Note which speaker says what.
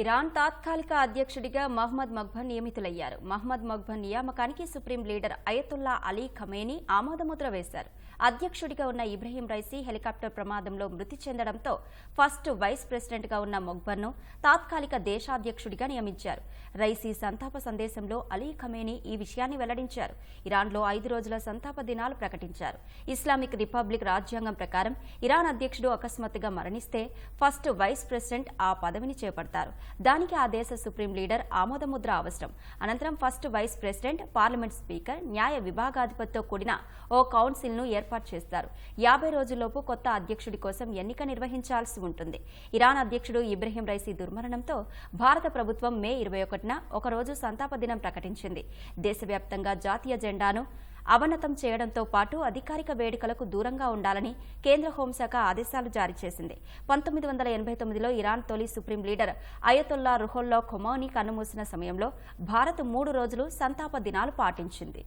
Speaker 1: Iran తాత్కాలిక అధ్యక్షుడిగా మహ్మద్ మక్బన్ నియమితులయ్యారు. మహ్మద్ మక్బన్ నియామకానికి supreme leader Ayatollah Ali Khamenei ఆమోదముద్ర వేశారు. అధ్యక్షుడిగా ఉన్న ఇబ్రహీం రైసీ హెలికాప్టర్ ప్రమాదంలో మృతి చెందడంతో ఫస్ట్ వైస్ ప్రెసిడెంట్గా ఉన్న మొగ్బన్ను తాత్కాలిక దేశాధ్యక్షుడిగా నియమించారు. రైసీ సంతాప సందేశంలో అలీ ఖమేని ఈ విషయాన్ని వెల్లడించారు. ఇరాన్లో ఐదు రోజుల సంతాప దినాలు ప్రకటించారు. ఇస్లామిక్ రిపబ్లిక్ రాజ్యాంగం ప్రకారం ఇరాన్ అధ్యక్షుడు అకస్మాత్తుగా మరణిస్తే ఫస్ట్ వైస్ ప్రెసిడెంట్ ఆ పదవిని చేపడతారు. దానికి ఆ దేశ సుప్రీం లీడర్ ఆమోదముద్ర అవసరం. అనంతరం first vice president parliament speaker న్యాయ విభాగాధిపతితో కూడిన ఓ కౌన్సిల్ను ఏర్పాటు చేస్తారు. యాభై రోజుల్లోపు కొత్త అధ్యక్షుడి కోసం ఎన్నిక నిర్వహించాల్సి ఉంటుంది. ఇరాన్ అధ్యక్షుడు ఇబ్రహీం రైసీ దుర్మరణంతో భారత ప్రభుత్వం మే ఇరవై ఒకటిన ఒకరోజు సంతాప దినం ప్రకటించింది. దేశవ్యాప్తంగా జాతీయ జెండాను అవనతం చేయడంతో పాటు అధికారిక వేడుకలకు దూరంగా ఉండాలని కేంద్ర హోంశాఖ ఆదేశాలు జారీ చేసింది. పంతొమ్మిది వందల ఎనభై తొమ్మిదిలో ఇరాన్ తొలి supreme leader Ayatollah Ruhollah Khomeini కన్నుమూసిన సమయంలో భారత్ మూడు రోజులు సంతాప దినాలు పాటించింది.